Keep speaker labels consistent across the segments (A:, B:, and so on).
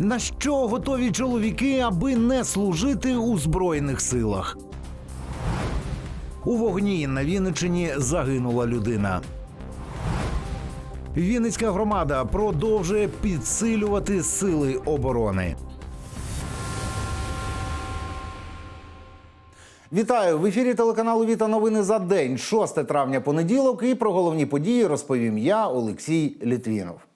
A: На що готові чоловіки, аби не служити у збройних силах? У вогні на Вінниччині загинула людина. Вінницька громада продовжує підсилювати сили оборони. Вітаю в ефірі телеканалу Віта Новини за день, 6 травня понеділок. І про головні події розповім я, Олексій Літвінов.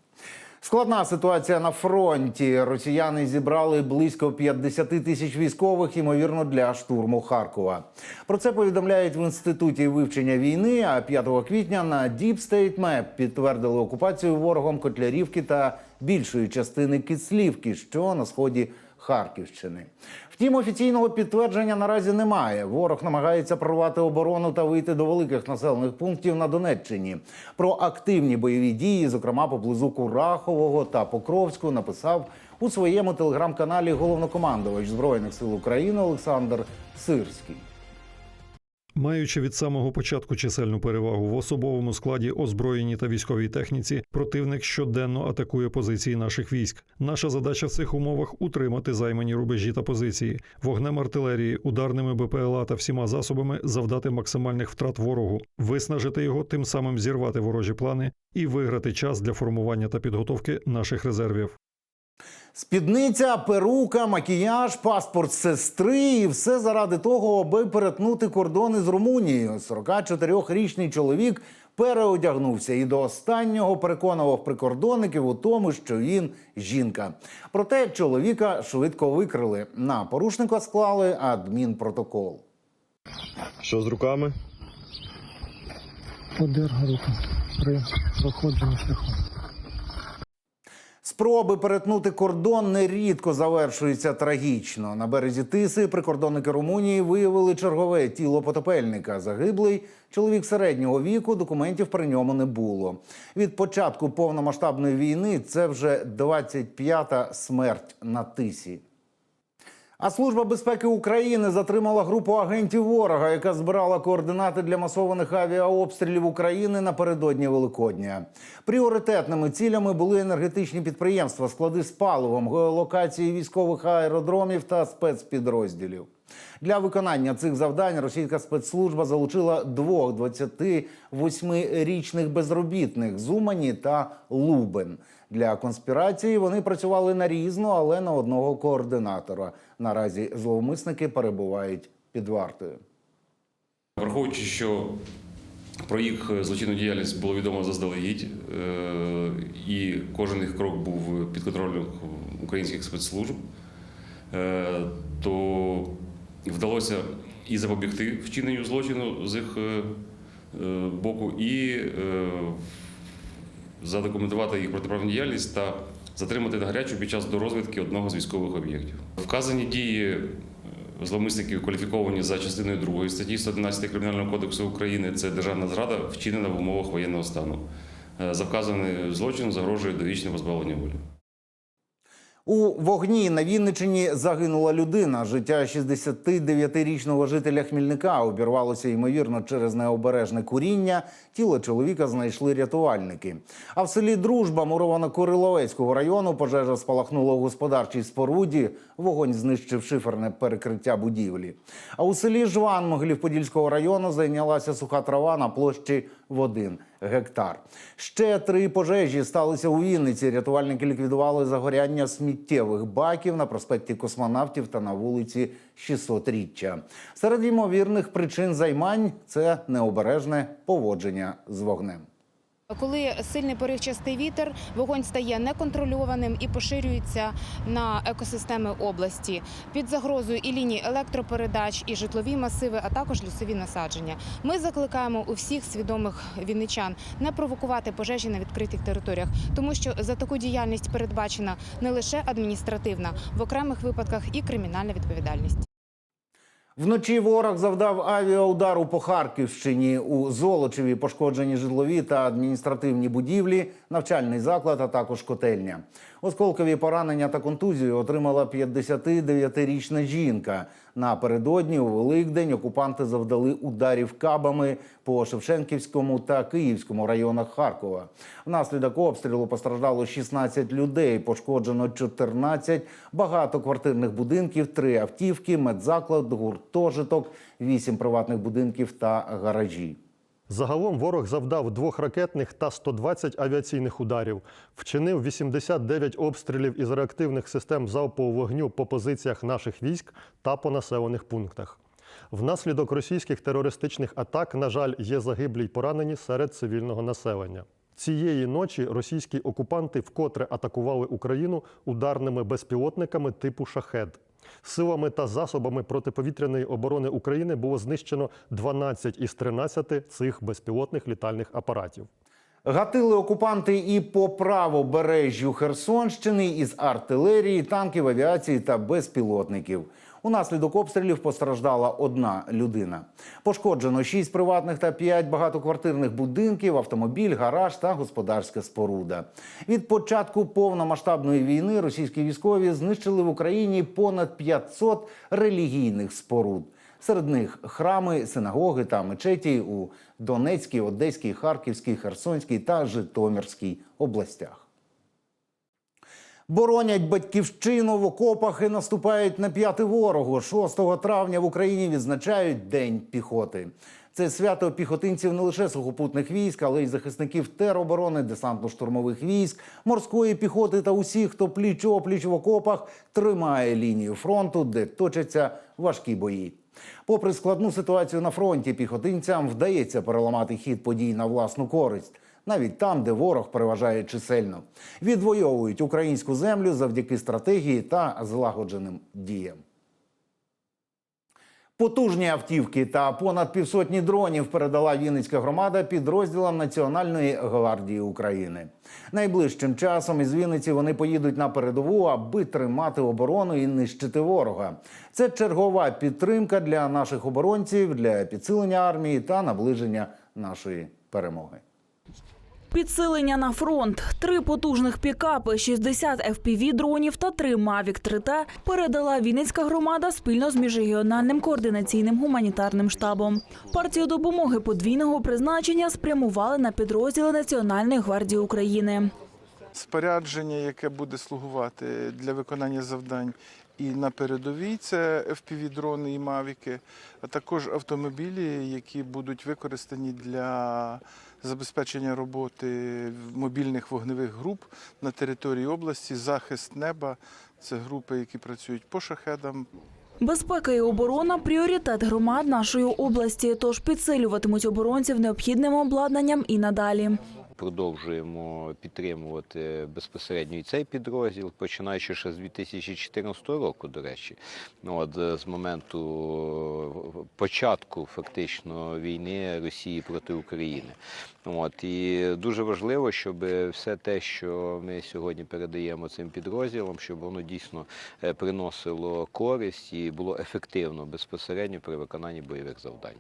A: Складна ситуація на фронті. Росіяни зібрали близько 50 тисяч військових, ймовірно, для штурму Харкова. Про це повідомляють в інституті вивчення війни. А 5 квітня на Deep State Map підтвердили окупацію ворогом Котлярівки та більшої частини Кислівки, що на сході Харківщини. Втім, офіційного підтвердження наразі немає. Ворог намагається прорвати оборону та вийти до великих населених пунктів на Донеччині. Про активні бойові дії, зокрема поблизу Курахового та Покровську, написав у своєму телеграм-каналі головнокомандувач збройних сил України Олександр Сирський.
B: Маючи від самого початку чисельну перевагу в особовому складі, озброєнні та військовій техніці, противник щоденно атакує позиції наших військ. Наша задача в цих умовах утримати займані рубежі та позиції, вогнем артилерії, ударними БПЛА та всіма засобами завдати максимальних втрат ворогу, виснажити його, тим самим зірвати ворожі плани і виграти час для формування та підготовки наших резервів.
A: Спідниця, перука, макіяж, паспорт сестри і все заради того, аби перетнути кордони з Румунією. 44-річний чоловік переодягнувся і до останнього переконував прикордонників у тому, що він жінка. Проте чоловіка швидко викрили. На порушника склали адмінпротокол.
C: Що з руками?
D: Подерга рука при проходженні шляху.
A: Спроби перетнути кордон нерідко завершуються трагічно. На березі Тиси прикордонники Румунії виявили чергове тіло потопельника. Загиблий чоловік середнього віку. Документів при ньому не було. Від початку повномасштабної війни це вже 25-та смерть на тисі. А служба безпеки України затримала групу агентів ворога, яка збирала координати для масованих авіаобстрілів України напередодні Великодня. Пріоритетними цілями були енергетичні підприємства, склади з паливом, геолокації військових аеродромів та спецпідрозділів. Для виконання цих завдань російська спецслужба залучила двох 28-річних безробітних з Умані та Лубен. Для конспірації вони працювали нарізно, але на одного координатора. Наразі зловмисники перебувають під вартою.
E: Враховуючи, що про їх злочинну діяльність було відомо заздалегідь, е, і кожен їх крок був під контролем українських спецслужб, е, то вдалося і запобігти вчиненню злочину з їх е, боку, і задокументувати їх протиправну діяльність та затримати на гарячу під час дорозвідки одного з військових об'єктів. Вказані дії е, зловмисників кваліфіковані за частиною 2 статті 111 Кримінального кодексу України. Це державна зрада, вчинена в умовах воєнного стану. Е, За вказаний злочин загрожує довічне позбавлення волі.
A: У вогні на Вінниччині загинула людина. Життя 69-річного жителя Хмільника обірвалося ймовірно через необережне куріння. Тіло чоловіка знайшли рятувальники. А в селі Дружба Муровано-Кориловецького району пожежа спалахнула у господарчій споруді. Вогонь знищив шиферне перекриття будівлі. А у селі Жван Могилів-Подільського району зайнялася суха трава на площі в один гектар. Ще три пожежі сталися у Вінниці. Рятувальники ліквідували загоряння сміттєвих баків на проспекті Космонавтів та на вулиці 600-річчя. Серед ймовірних причин займань це необережне поводження з вогнем.
F: Коли сильний поривчастий вітер, вогонь стає неконтрольованим і поширюється на екосистеми області під загрозою і лінії електропередач, і житлові масиви, а також лісові насадження. Ми закликаємо у всіх свідомих вінничан не провокувати пожежі на відкритих територіях, тому що за таку діяльність передбачена не лише адміністративна, в окремих випадках і кримінальна відповідальність.
A: Вночі ворог завдав авіаудару по Харківщині. У Золочеві пошкоджені житлові та адміністративні будівлі, навчальний заклад, а також котельня. Осколкові поранення та контузію отримала 59-річна жінка. Напередодні у Великдень окупанти завдали ударів кабами по Шевченківському та Київському районах Харкова. Внаслідок обстрілу постраждало 16 людей, пошкоджено 14 багатоквартирних будинків, 3 автівки, медзаклад, гуртожиток, 8 приватних будинків та гаражі.
G: Загалом ворог завдав двох ракетних та 120 авіаційних ударів, вчинив 89 обстрілів із реактивних систем залпового вогню по позиціях наших військ та по населених пунктах. Внаслідок російських терористичних атак, на жаль, є загиблі й поранені серед цивільного населення. Цієї ночі російські окупанти вкотре атакували Україну ударними безпілотниками типу шахед. Силами та засобами протиповітряної оборони України було знищено 12 із 13 цих безпілотних літальних апаратів.
A: Гатили окупанти і по правобережжю Херсонщини із артилерії, танків, авіації та безпілотників. Унаслідок обстрілів постраждала одна людина. Пошкоджено шість приватних та п'ять багатоквартирних будинків, автомобіль, гараж та господарська споруда. Від початку повномасштабної війни російські військові знищили в Україні понад 500 релігійних споруд. Серед них храми, синагоги та мечеті у Донецькій, Одеській, Харківській, Херсонській та Житомирській областях. Боронять батьківщину в окопах і наступають на п'яти ворогу. 6 травня в Україні відзначають День піхоти. Це свято піхотинців не лише сухопутних військ, але й захисників тероборони, десантно-штурмових військ, морської піхоти та усіх, хто пліч опліч в окопах тримає лінію фронту, де точаться важкі бої. Попри складну ситуацію на фронті, піхотинцям вдається переламати хід подій на власну користь. Навіть там, де ворог переважає чисельно, відвоюють українську землю завдяки стратегії та злагодженим діям. Потужні автівки та понад півсотні дронів передала Вінницька громада підрозділам Національної гвардії України. Найближчим часом із Вінниці вони поїдуть на передову, аби тримати оборону і нищити ворога. Це чергова підтримка для наших оборонців, для підсилення армії та наближення нашої перемоги.
H: Підсилення на фронт. Три потужних пікапи, 60 FPV-дронів та три Mavic 3T передала Вінницька громада спільно з міжрегіональним координаційним гуманітарним штабом. Партію допомоги подвійного призначення спрямували на підрозділи Національної гвардії України.
I: спорядження, яке буде слугувати для виконання завдань і на передовій, це FPV-дрони і мавіки, а також автомобілі, які будуть використані для забезпечення роботи мобільних вогневих груп на території області, захист неба. Це групи, які працюють по шахедам,
H: Безпека і оборона пріоритет громад нашої області, тож підсилюватимуть оборонців необхідним обладнанням і надалі.
J: Продовжуємо підтримувати безпосередньо і цей підрозділ, починаючи ще з 2014 року, до речі, Ну, от е, з моменту е, початку фактично війни Росії проти України. От і дуже важливо, щоб все те, що ми сьогодні передаємо цим підрозділам, щоб воно дійсно е, приносило користь і було ефективно безпосередньо при виконанні бойових завдань.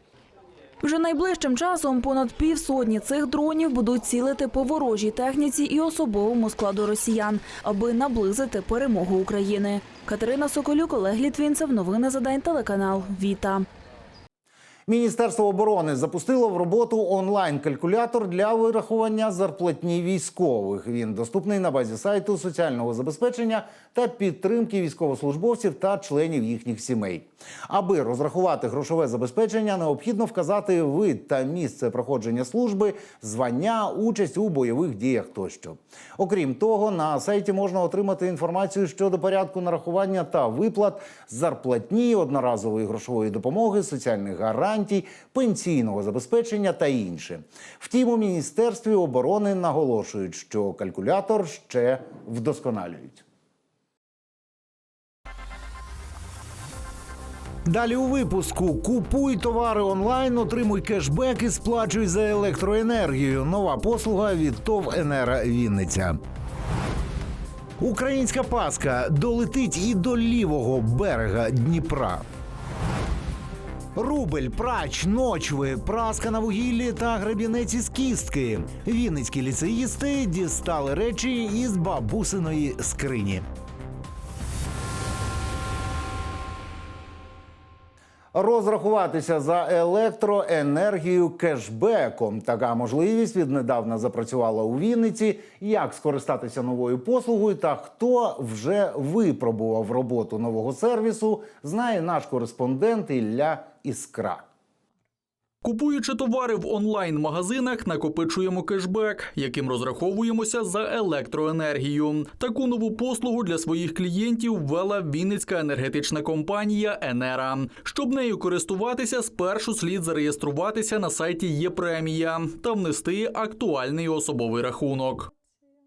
H: Вже найближчим часом понад півсотні цих дронів будуть цілити по ворожій техніці і особовому складу росіян, аби наблизити перемогу України. Катерина Соколюк, Олег Літвінцев. Новини за день. Телеканал Віта.
A: Міністерство оборони запустило в роботу онлайн-калькулятор для вирахування зарплатні військових. Він доступний на базі сайту соціального забезпечення та підтримки військовослужбовців та членів їхніх сімей. Аби розрахувати грошове забезпечення, необхідно вказати вид та місце проходження служби, звання, участь у бойових діях тощо. Окрім того, на сайті можна отримати інформацію щодо порядку нарахування та виплат зарплатні, одноразової грошової допомоги, соціальних гарантій, пенсійного забезпечення та інше. Втім, у міністерстві оборони наголошують, що калькулятор ще вдосконалюють. Далі у випуску купуй товари онлайн, отримуй кешбек і сплачуй за електроенергію. Нова послуга від ТОВ «Енера Вінниця. Українська паска долетить і до лівого берега Дніпра. Рубель, прач, ночви, праска на вугіллі та гребінець із кістки. Вінницькі ліцеїсти дістали речі із бабусиної скрині. Розрахуватися за електроенергію кешбеком. Така можливість віднедавна запрацювала у Вінниці. Як скористатися новою послугою та хто вже випробував роботу нового сервісу, знає наш кореспондент Ілля Іскра.
K: Купуючи товари в онлайн-магазинах, накопичуємо кешбек, яким розраховуємося за електроенергію. Таку нову послугу для своїх клієнтів ввела Вінницька енергетична компанія Енера. Щоб нею користуватися, спершу слід зареєструватися на сайті ЄПремія та внести актуальний особовий рахунок.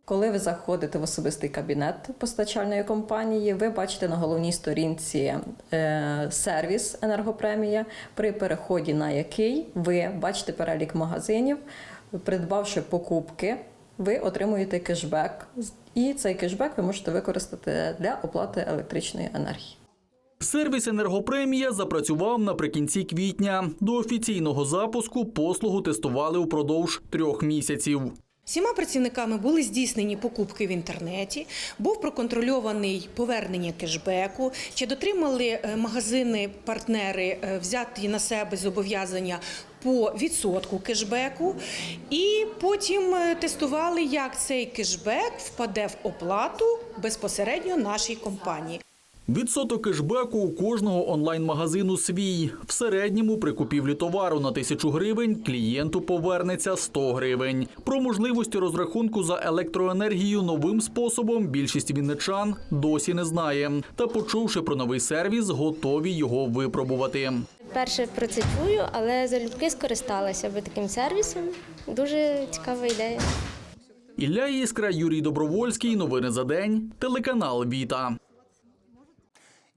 L: Коли ви заходите в особистий кабінет постачальної компанії, ви бачите на головній сторінці е, сервіс енергопремія, при переході на який ви бачите перелік магазинів, придбавши покупки, ви отримуєте кешбек, і цей кешбек ви можете використати для оплати електричної енергії.
K: Сервіс енергопремія запрацював наприкінці квітня. До офіційного запуску послугу тестували упродовж трьох місяців.
M: Всіма працівниками були здійснені покупки в інтернеті, був проконтрольований повернення кешбеку, чи дотримали е, магазини-партнери е, взяти на себе зобов'язання по відсотку кешбеку, і потім е, тестували, як цей кешбек впаде в оплату безпосередньо нашій компанії.
K: Відсоток кешбеку у кожного онлайн-магазину свій. В середньому при купівлі товару на тисячу гривень клієнту повернеться 100 гривень. Про можливості розрахунку за електроенергію новим способом більшість вінничан досі не знає. Та, почувши про новий сервіс, готові його випробувати.
N: Перше про це чую, але залюбки скористалася би таким сервісом. Дуже цікава ідея.
K: Ілля Іскра, Юрій Добровольський. Новини за день. Телеканал Віта.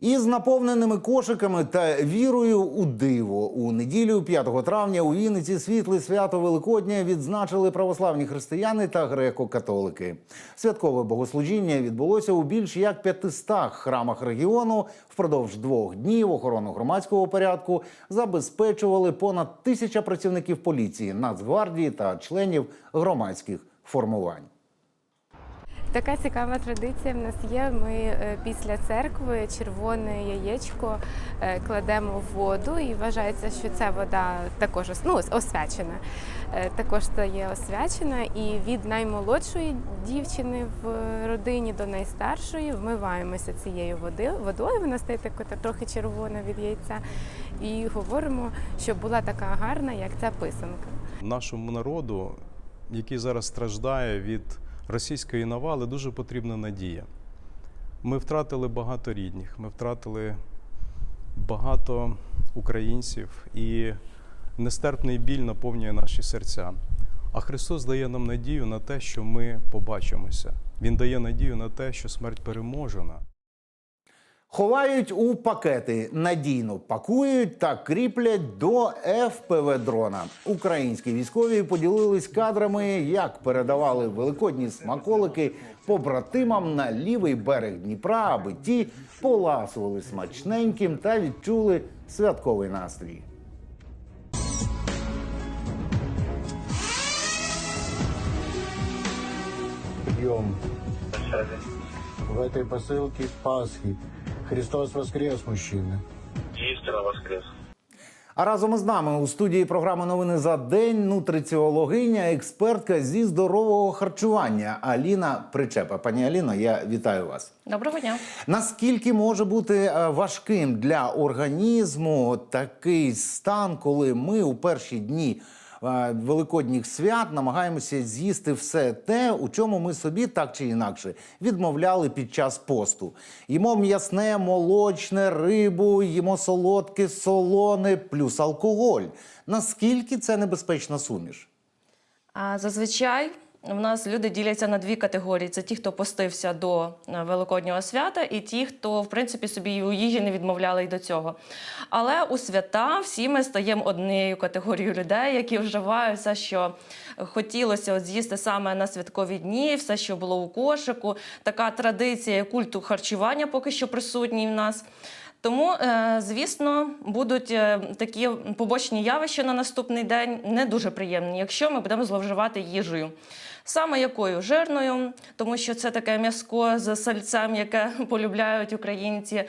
A: Із наповненими кошиками та вірою у диво у неділю 5 травня у Вінниці світле свято Великодня відзначили православні християни та греко-католики. Святкове богослужіння відбулося у більш як 500 храмах регіону. Впродовж двох днів охорону громадського порядку забезпечували понад тисяча працівників поліції, Нацгвардії та членів громадських формувань.
F: Така цікава традиція в нас є. Ми е, після церкви червоне яєчко е, кладемо в воду, і вважається, що ця вода також ну, освячена. Е, Також стає освячена, і від наймолодшої дівчини в родині до найстаршої вмиваємося цією водою. Вона стає така трохи червона від яйця, і говоримо, щоб була така гарна, як ця писанка.
O: Нашому народу, який зараз страждає від російської навали, дуже потрібна надія. Ми втратили багато рідних, ми втратили багато українців, і нестерпний біль наповнює наші серця. А Христос дає нам надію на те, що ми побачимося. Він дає надію на те, що смерть переможена.
A: Ховають у пакети, надійно пакують та кріплять до ФПВ дрона. Українські військові поділились кадрами, як передавали великодні смаколики побратимам на лівий берег Дніпра, аби ті поласували смачненьким та відчули святковий настрій.
D: Прием. В этой посылке Пасхи. Христос воскрес, мужчины.
P: Істина воскрес.
A: А разом із нами у студії програми Новини за день нутриціологиня, експертка зі здорового харчування Аліна Причепа. Пані Аліно, я вітаю вас.
L: Доброго дня.
A: Наскільки може бути е, важким для організму такий стан, коли ми у перші дні великодніх свят намагаємося з'їсти все те, у чому ми собі так чи інакше відмовляли під час посту? Їмо м'ясне, молочне, рибу, їмо солодке, солоне, плюс алкоголь. Наскільки це небезпечна суміш?
L: А зазвичай в нас люди діляться на дві категорії: це ті, хто постився до е, Великоднього свята, і ті, хто в принципі собі у їжі не відмовляли й до цього. Але у свята всі ми стаємо однією категорією людей, які вживають все, що хотілося от з'їсти саме на святкові дні, все, що було у кошику. Така традиція культу харчування поки що присутній в нас. Тому, е, звісно, будуть е, такі побочні явища на наступний день не дуже приємні, якщо ми будемо зловживати їжею. Саме якою жирною, тому що це таке м'яско з сальцем, яке полюбляють українці.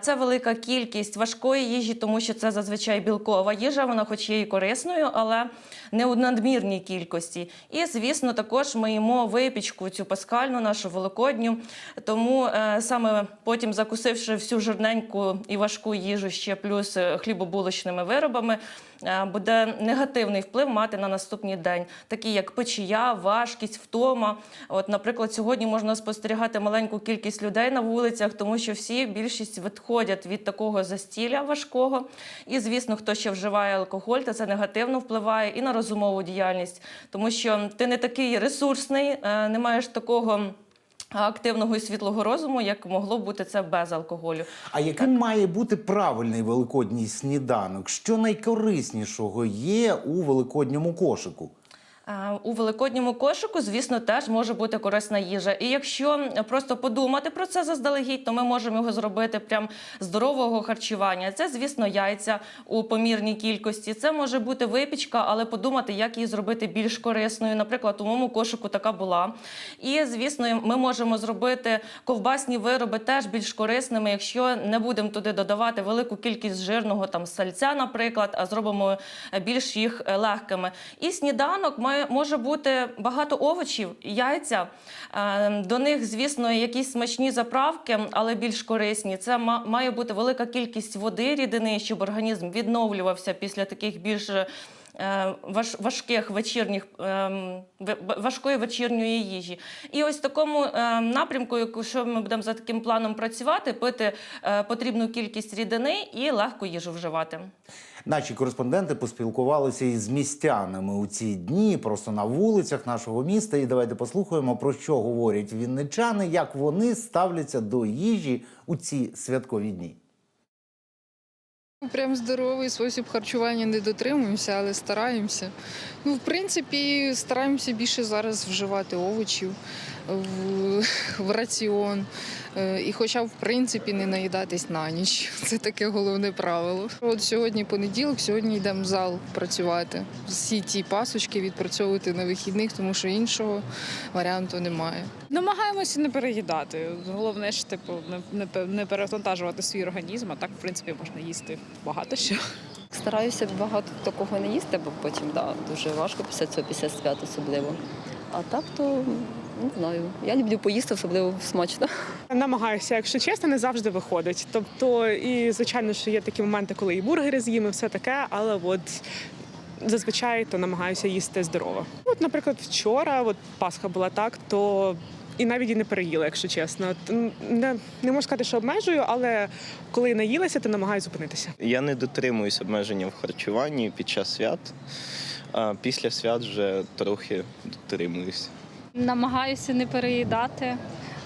L: Це велика кількість важкої їжі, тому що це зазвичай білкова їжа. Вона, хоч є і корисною, але не у надмірній кількості. І, звісно, також ми їмо випічку цю паскальну, нашу великодню. Тому е, саме потім, закусивши всю жирненьку і важку їжу, ще плюс е, хлібобулочними виробами, буде негативний вплив мати на наступний день, такі як печія, важкість, втома. От, наприклад, сьогодні можна спостерігати маленьку кількість людей на вулицях, тому що всі більшість відходять від такого застілля важкого. І, звісно, хто ще вживає алкоголь, то це негативно впливає і на розумову діяльність, тому що ти не такий ресурсний, е, не маєш такого. Активного і світлого розуму, як могло бути це без алкоголю.
A: А яким має бути правильний великодній сніданок? Що найкориснішого є у великодньому кошику?
L: У великодньому кошику, звісно, теж може бути корисна їжа. І якщо просто подумати про це заздалегідь, то ми можемо його зробити прям здорового харчування. Це, звісно, яйця у помірній кількості. Це може бути випічка, але подумати, як її зробити більш корисною. Наприклад, у моєму кошику така була. І, звісно, ми можемо зробити ковбасні вироби теж більш корисними, якщо не будемо туди додавати велику кількість жирного там сальця, наприклад, а зробимо більш їх е, легкими. І сніданок має, може бути багато овочів, яйця. Е, До них, звісно, якісь смачні заправки, але більш корисні. Це ма- має бути велика кількість води, рідини, щоб організм відновлювався після таких більш е, важких вечірніх ем, важкої вечірньої їжі. І ось в такому ем, напрямку, якщо ми будемо за таким планом працювати, пити е, потрібну кількість рідини і легку їжу вживати.
A: Наші кореспонденти поспілкувалися із містянами у ці дні, просто на вулицях нашого міста. І давайте послухаємо, про що говорять вінничани, як вони ставляться до їжі у ці святкові дні.
P: Прям здоровий спосіб харчування не дотримуємося, але стараємося. Ну, в принципі, стараємося більше зараз вживати овочів в, в раціон. Е, І хоча б в принципі не наїдатись на ніч. Це таке головне правило. От сьогодні понеділок, сьогодні йдемо в зал працювати. Всі ті пасочки відпрацьовувати на вихідних, тому що іншого варіанту немає.
Q: Намагаємося не переїдати. Головне ж типу не, не, не перевантажувати свій організм, а так, в принципі, можна їсти багато що.
R: Стараюся багато такого не їсти, бо потім да, дуже важко після цього, після свят особливо. А так то не знаю. Я люблю поїсти, особливо смачно.
S: Намагаюся, якщо чесно, не завжди виходить. Тобто, і звичайно, що є такі моменти, коли і бургери з'їм, і все таке, але от. Зазвичай то намагаюся їсти здорово. От, наприклад, вчора, от Пасха була так, то і навіть і не переїла, якщо чесно. От, Не, не можу сказати, що обмежую, але коли наїлася, то намагаюся зупинитися.
T: Я не дотримуюсь обмеження в харчуванні під час свят. А після свят вже трохи дотримуюсь.
U: Намагаюся не переїдати,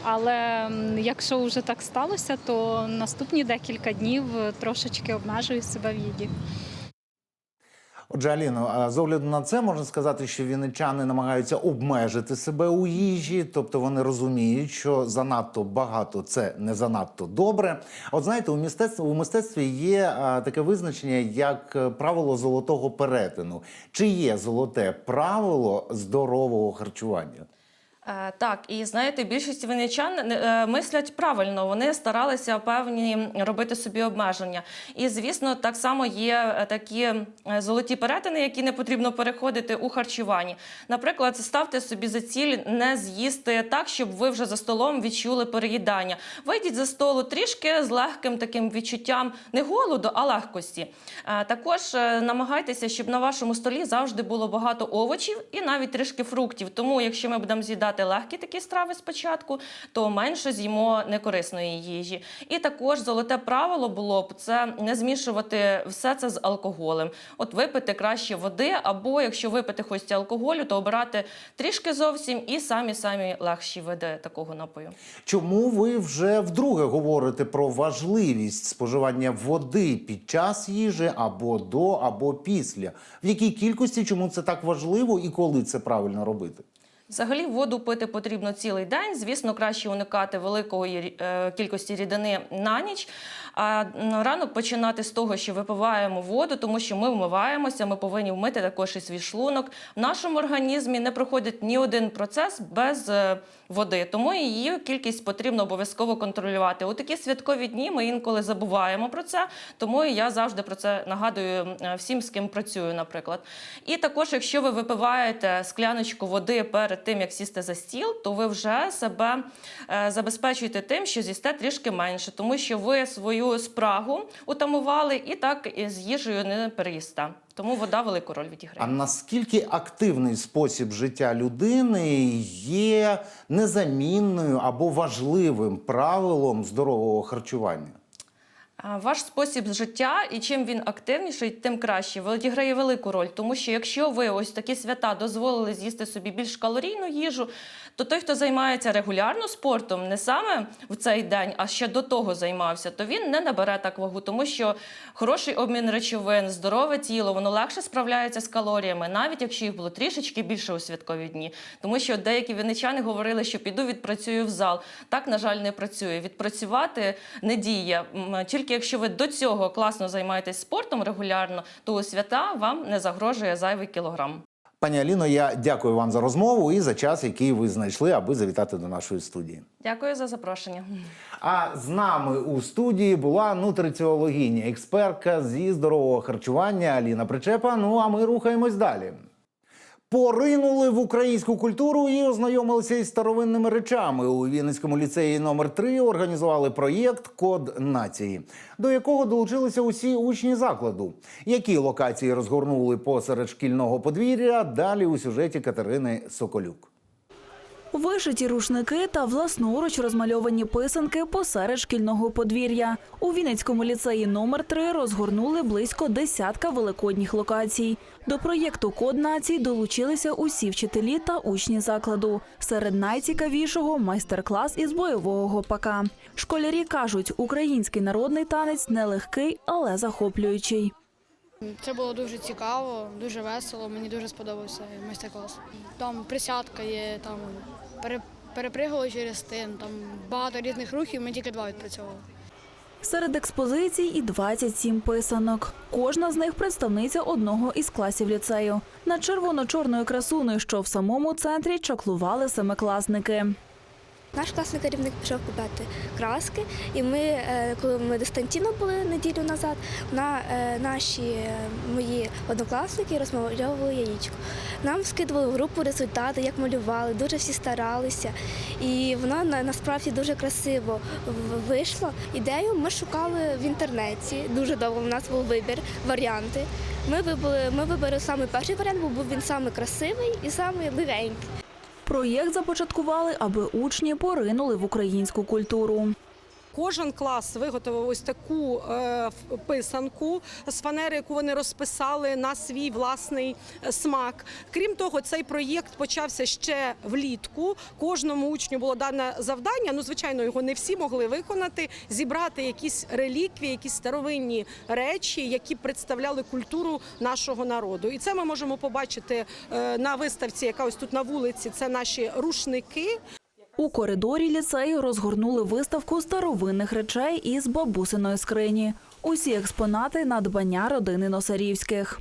U: але якщо вже так сталося, то наступні декілька днів е, трошечки обмежую себе в їді.
A: Отже, Аліно, з огляду на це можна сказати, що вінничани намагаються обмежити себе у їжі, тобто вони розуміють, що занадто багато це не занадто добре. От знаєте, у мистецтві у мистецтві є таке визначення як е, правило золотого перетину. Чи є золоте правило здорового харчування?
L: Е, Так, і знаєте, більшість винничан е, мислять правильно. Вони старалися певні робити собі обмеження. І звісно, так само є е, такі золоті перетини, які не потрібно переходити у харчуванні. Наприклад, ставте собі за ціль не з'їсти так, щоб ви вже за столом відчули переїдання. Вийдіть за столу трішки з легким таким відчуттям не голоду, а легкості. Також намагайтеся, щоб на вашому столі завжди було багато овочів і навіть трішки фруктів. Тому, якщо ми будемо з'їдати легкі такі страви спочатку, то менше з'їмо некорисної їжі. І також золоте правило було б це не змішувати все це з алкоголем. От випити краще води, або якщо випити хочеться алкоголю, то обирати трішки зовсім і самі самі легші види такого напою.
A: Чому ви вже вдруге говорите про важливість споживання води під час їжі або до, або після? В якій кількості чому це так важливо і коли це правильно робити?
L: Взагалі воду пити потрібно цілий день. Звісно, краще уникати великої е, кількості рідини на ніч. А ранок починати з того, що випиваємо воду, тому що ми вмиваємося, ми повинні вмити також і свій шлунок. В нашому організмі не проходить ні один процес без е, води, тому її кількість потрібно обов'язково контролювати. У такі святкові дні ми інколи забуваємо про це, тому я завжди про це нагадую е, всім, з ким працюю, наприклад. І також, якщо ви випиваєте скляночку води перед тим, як сісти за стіл, то ви вже себе е, забезпечуєте тим, що з'їсте трішки менше, тому що ви свою спрагу утамували і так з їжею не переїсте. Тому вода велику роль відіграє.
A: А наскільки активний спосіб життя людини є незамінною або важливим правилом здорового харчування?
L: Ваш спосіб життя і чим він активніший, тим краще. Відіграє велику роль, тому що якщо ви ось такі свята дозволили з'їсти собі більш калорійну їжу, то той, хто займається регулярно спортом, не саме в цей день, а ще до того займався, то він не набере так вагу, тому що хороший обмін речовин, здорове тіло, воно легше справляється з калоріями, навіть якщо їх було трішечки більше у святкові дні. Тому що деякі вінничани говорили, що піду відпрацюю в зал. Так, на жаль, не працює. Відпрацювати не діє. Тільки якщо ви до цього класно займаєтесь спортом регулярно, то у свята вам не загрожує зайвий кілограм.
A: Пані Аліно, я дякую вам за розмову і за час, який ви знайшли, аби завітати до нашої студії.
L: Дякую за запрошення.
A: А з нами у студії була нутриціологиня, експертка зі здорового харчування Аліна Причепа. Ну а ми рухаємось далі. Поринули в українську культуру і ознайомилися із старовинними речами. У Вінницькому ліцеї номер 3 організували проєкт Код нації, до якого долучилися усі учні закладу. Які локації розгорнули посеред шкільного подвір'я? Далі у сюжеті Катерини Соколюк.
H: Вишиті рушники та власноруч розмальовані писанки посеред шкільного подвір'я. У Вінницькому ліцеї номер 3 розгорнули близько десятка великодніх локацій. До проєкту Код націй долучилися усі вчителі та учні закладу. Серед найцікавішого майстер-клас із бойового гопака. Школярі кажуть, український народний танець нелегкий, але захоплюючий.
V: Це було дуже цікаво, дуже весело. Мені дуже сподобався майстер-клас. Там присядка є, там пере- перепригали через тин, там багато різних рухів, ми тільки два відпрацьовували.
H: Серед експозицій і 27 писанок. Кожна з них представниця одного із класів ліцею. На червоно-чорною красуною, що в самому центрі чаклували семикласники.
W: Наш класний керівник пішов купити краски, і ми, е, коли ми дистанційно були неділю назад, на е, наші е, мої однокласники розмальовували яєчко. Нам скидували в групу результати, як малювали, дуже всі старалися. І воно насправді дуже красиво вийшло. Ідею ми шукали в інтернеті. Дуже довго у нас був вибір, варіанти. Ми вибрали, ми вибрали саме перший варіант, бо був він саме красивий і саме легенький.
H: Проєкт започаткували, аби учні поринули в українську культуру.
X: Кожен клас виготовив ось таку е, писанку з фанери, яку вони розписали на свій власний е, смак. Крім того, цей проєкт почався ще влітку. Кожному учню було дане завдання. Ну, звичайно, його не всі могли виконати. Зібрати якісь реліквії, якісь старовинні речі, які представляли культуру нашого народу. І це ми можемо побачити е, на виставці, яка ось тут на вулиці. Це наші рушники.
H: У коридорі ліцею розгорнули виставку старовинних речей із бабусиної скрині. Усі експонати надбання родини Носарівських.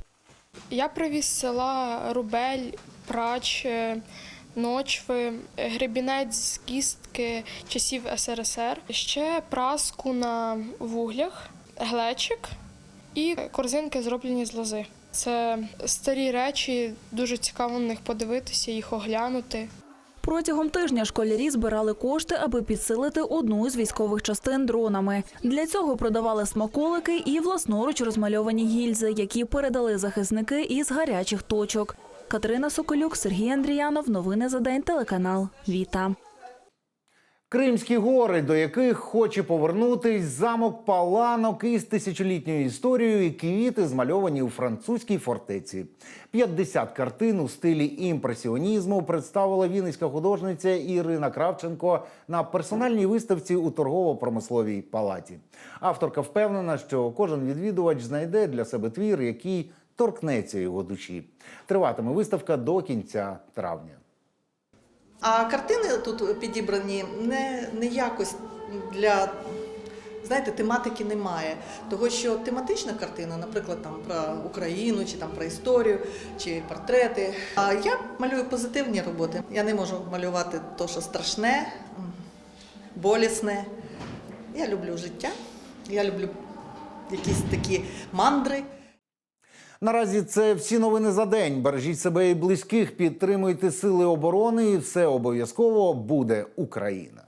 V: Я привіз з села рубель, прач, е, ночви, гребінець з кістки часів СРСР, ще праску на вуглях, глечик і корзинки зроблені з лози. Це старі речі, дуже цікаво на них подивитися, їх оглянути.
H: Протягом тижня школярі збирали кошти, аби підсилити одну з військових частин дронами. Для цього продавали смаколики і власноруч розмальовані гільзи, які передали захисники із гарячих точок. Катерина Соколюк, Сергій Андріянов. Новини за день. Телеканал Віта.
A: Кримські гори, до яких хоче повернутись замок Паланок із тисячолітньою історією і квіти, змальовані у французькій фортеці. 50 картин у стилі імпресіонізму представила вінницька художниця Ірина Кравченко на персональній виставці у торгово-промисловій палаті. Авторка впевнена, що кожен відвідувач знайде для себе твір, який торкнеться його душі. Триватиме виставка до кінця травня.
Y: А картини тут підібрані не, не якось для
Z: знаєте, тематики немає. Того, що тематична картина, наприклад, там про Україну, чи там про історію, чи портрети. А я малюю позитивні роботи. Я не можу малювати те, що страшне, болісне. Я люблю життя, я люблю якісь такі мандри.
A: Наразі це всі новини за день. Бережіть себе і близьких, підтримуйте сили оборони, і все обов'язково буде Україна.